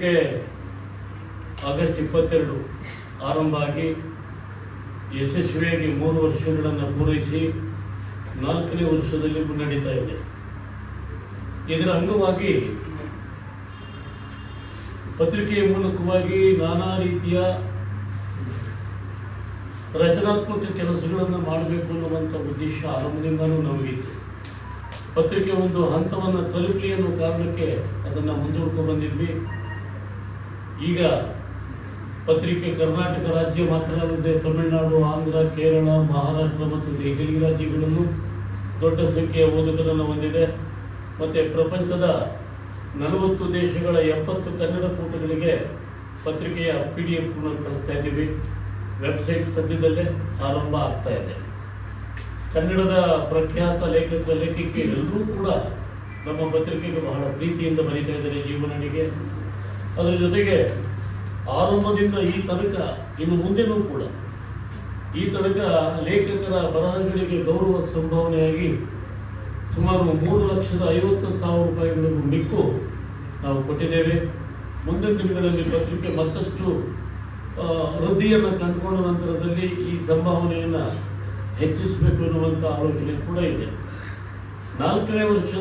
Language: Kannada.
ಪತ್ರಿಕೆ ಆಗಸ್ಟ್ ಇಪ್ಪತ್ತೆರಡು ಆರಂಭ ಆಗಿ ಯಶಸ್ವಿಯಾಗಿ ಮೂರು ವರ್ಷಗಳನ್ನು ಪೂರೈಸಿ ನಾಲ್ಕನೇ ವರ್ಷದಲ್ಲಿ ಮುನ್ನಡೀತಾ ಇದೆ. ಇದರ ಅಂಗವಾಗಿ ಪತ್ರಿಕೆಯ ಮೂಲಕವಾಗಿ ನಾನಾ ರೀತಿಯ ರಚನಾತ್ಮಕ ಕೆಲಸಗಳನ್ನು ಮಾಡಬೇಕು ಅನ್ನುವಂಥ ಉದ್ದೇಶ ಆರಂಭದಿಂದಲೂ ನಮಗಿತ್ತು. ಪತ್ರಿಕೆ ಒಂದು ಹಂತವನ್ನು ತಲುಪಲಿ ಅನ್ನೋ ಕಾರಣಕ್ಕೆ ಅದನ್ನು ಮುಂದೂಡ್ಕೊಂಡು ಬಂದಿದ್ವಿ. ಈಗ ಪತ್ರಿಕೆ ಕರ್ನಾಟಕ ರಾಜ್ಯ ಮಾತ್ರ ಅಲ್ಲದೆ ತಮಿಳುನಾಡು, ಆಂಧ್ರ, ಕೇರಳ, ಮಹಾರಾಷ್ಟ್ರ ಮತ್ತು ದೆಹಲಿ ರಾಜ್ಯಗಳಲ್ಲೂ ದೊಡ್ಡ ಸಂಖ್ಯೆಯ ಓದುಗರನ್ನು ಹೊಂದಿದೆ. ಮತ್ತು ಪ್ರಪಂಚದ ನಲವತ್ತು ದೇಶಗಳ ಎಪ್ಪತ್ತು ಕನ್ನಡ ಕೂಟಗಳಿಗೆ ಪತ್ರಿಕೆಯ ಪಿ ಡಿ ಎಫ್ ಕಳಿಸ್ತಾ ಇದ್ದೀವಿ. ವೆಬ್ಸೈಟ್ ಸದ್ಯದಲ್ಲೇ ಆರಂಭ ಆಗ್ತಾ ಇದೆ. ಕನ್ನಡದ ಪ್ರಖ್ಯಾತ ಲೇಖಕ ಲೇಖಕಿಯರೆಲ್ಲರೂ ಕೂಡ ನಮ್ಮ ಪತ್ರಿಕೆಗೆ ಬಹಳ ಪ್ರೀತಿಯಿಂದ ಬರೀತಾ ಇದ್ದಾರೆ ಜೀವನಡಿಗೆ. ಅದರ ಜೊತೆಗೆ ಆರಂಭದಿಂದ ಈ ತನಕ ಇನ್ನು ಮುಂದೆನೂ ಕೂಡ ಈ ತನಕ ಲೇಖಕರ ಬರಹಗಳಿಗೆ ಗೌರವ ಸಂಭಾವನೆಯಾಗಿ ಸುಮಾರು ಮೂರು ಲಕ್ಷದ ಐವತ್ತು ಸಾವಿರ ರೂಪಾಯಿಗಳಿಗೂ ಮಿಕ್ಕು ನಾವು ಕೊಟ್ಟಿದ್ದೇವೆ. ಮುಂದಿನ ದಿನಗಳಲ್ಲಿ ಪತ್ರಿಕೆ ಮತ್ತಷ್ಟು ವೃದ್ಧಿಯನ್ನು ಕಂಡುಕೊಂಡ ನಂತರದಲ್ಲಿ ಈ ಸಂಭಾವನೆಯನ್ನು ಹೆಚ್ಚಿಸಬೇಕು ಎನ್ನುವಂಥ ಆಲೋಚನೆ ಕೂಡ ಇದೆ. ನಾಲ್ಕನೇ ವರ್ಷ